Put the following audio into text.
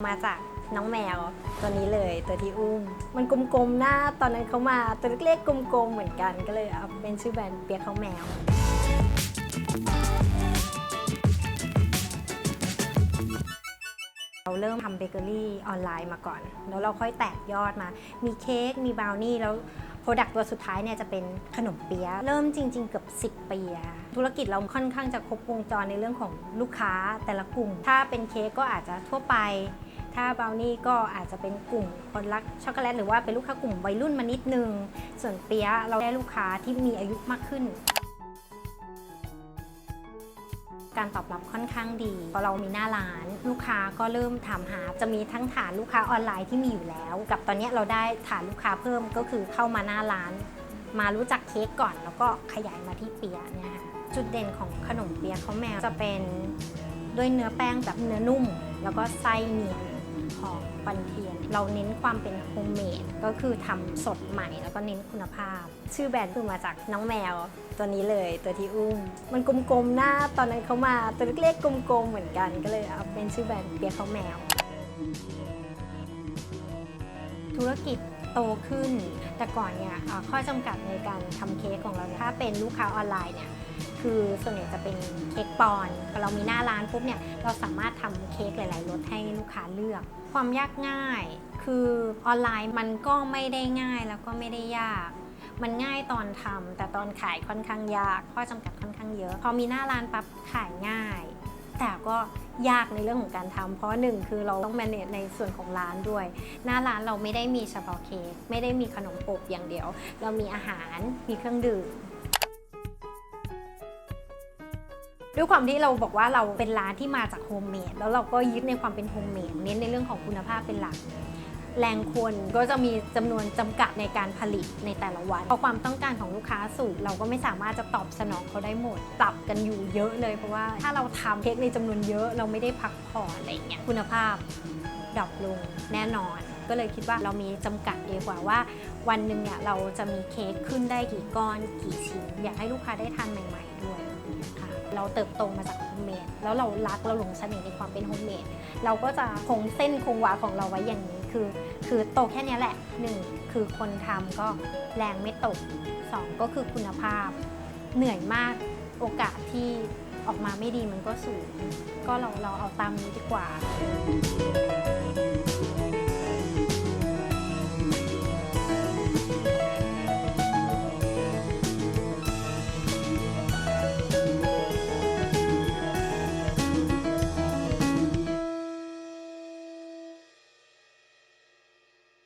มาจากน้องแมวตัวนี้เลยตัวที่อุ้ม มันกลมๆหน้าตอนนั้นเขามาตัวเล็กๆกลมๆเหมือนกันก็เลยเอาเป็นชื่อแบรนด์เปียกเขาแมว เราเริ่มทำเบเกอรี่ออนไลน์มาก่อน แล้วเราค่อยแตกยอดมา มีเค้กมีบราวนี่แล้วโปรดักต์ตัวสุดท้ายเนี่ยจะเป็นขนมเปี๊ยะเริ่มจริง ๆ เกือบ10 ปีธุรกิจเราค่อนข้างจะครบวงจรในเรื่องของลูกค้าแต่ละกลุ่ม ถ้าเป็นเค้กก็อาจจะทั่วไป ถ้าบราวนี่ก็อาจจะเป็นกลุ่มคนรักช็อกโกแลตหรือว่าเป็นลูกค้ากลุ่มวัยรุ่นมานิดนึง ส่วนเปี๊ยะเราได้ลูกค้าที่มีอายุมากขึ้น การตอบรับค่อนข้างดีพอเรามีหน้าร้าน ลูกค้าก็เริ่มถามหาจะมีทั้งฐานลูกค้าออนไลน์ที่มีอยู่แล้ว กับตอนนี้เราได้ฐานลูกค้าเพิ่มก็คือเข้ามาหน้าร้าน มารู้จักเค้กก่อน แล้วก็ขยายมาที่เปียะเนี่ยค่ะจุดเด่นของขนมเปียะเขาแมวจะเป็นด้วยเนื้อแป้งแบบเนื้อนุ่ม แล้วก็ไส้เนียน หอมปันเทียน เราเน้นความเป็นโฮมเมดก็คือทำสดใหม่แล้วก็เน้นคุณภาพ ชื่อแบรนด์คือมาจากน้องแมวตัวนี้เลยตัวที่อุ้ม มันกลมๆหน้าตอนนั้นเขามาตัวเล็กๆกลมๆเหมือนกันก็เลยเอาเป็นชื่อแบรนด์เปียกเขาแมว ธุรกิจโตขึ้น แต่ก่อนเนี่ยข้อจำกัดในการทำเค้กของเราเนี่ยถ้าเป็นลูกค้าออนไลน์เนี่ยคือส่วนใหญ่จะเป็นเค้กปอนเรามีหน้าร้านปุ๊บเนี่ยเราสามารถทำเค้กหลาย ๆรสให้ลูกค้าเลือก ความยากง่าย คือออนไลน์มันก็ไม่ได้ง่ายแล้วก็ไม่ได้ยาก มันง่ายตอนทำแต่ตอนขายค่อนข้างยาก ข้อจำกัดค่อนข้างเยอะ พอมีหน้าร้านปั๊บขายง่าย แต่ก็ยากในเรื่องของการทำเพราะหนึ่งคือเราต้อง manage ในส่วนของร้านด้วย หน้าร้านเราไม่ได้มีเฉพาะเค้กไม่ได้มีขนมอบอย่างเดียว เรามีอาหารมีเครื่องดื่ม ด้วยความที่เราบอกว่าเราเป็นร้านที่มาจากโฮมเมดแล้วเราก็ยึดในความเป็นโฮมเมดเน้นในเรื่องของคุณภาพเป็นหลัก แรงคนก็จะมีจำนวนจำกัดในการผลิตในแต่ละวันพอความต้องการของลูกค้าสูงเราก็ไม่สามารถจะตอบสนองเขาได้หมดปรับกันอยู่เยอะเลย เพราะว่าถ้าเราทำเค้กในจำนวนเยอะ เราไม่ได้พักผ่อนอะไรอย่างเงี้ยคุณภาพดรอปลงแน่นอน ก็เลยคิดว่าเรามีจำกัดดีกว่าว่า วันหนึ่งเนี่ยเราจะมีเค้กขึ้นได้กี่ก้อนกี่ชิ้น อยากให้ลูกค้าได้ทานใหม่ ๆ ด้วยค่ะเราเติบโตมาจากโฮมเมดแล้วเรารักเราหลงเสน่ห์ในความเป็นโฮมเมดเราก็จะคงเส้นคงวาของเราไว้อย่างนี้คือ คือโตแค่นี้แหละหนึ่งคือคนทำก็แรงไม่ตกสองก็คือคุณภาพ เหนื่อยมากโอกาสที่ออกมาไม่ดีมันก็สูง ก็เราเราเอาตามนี้ดีกว่า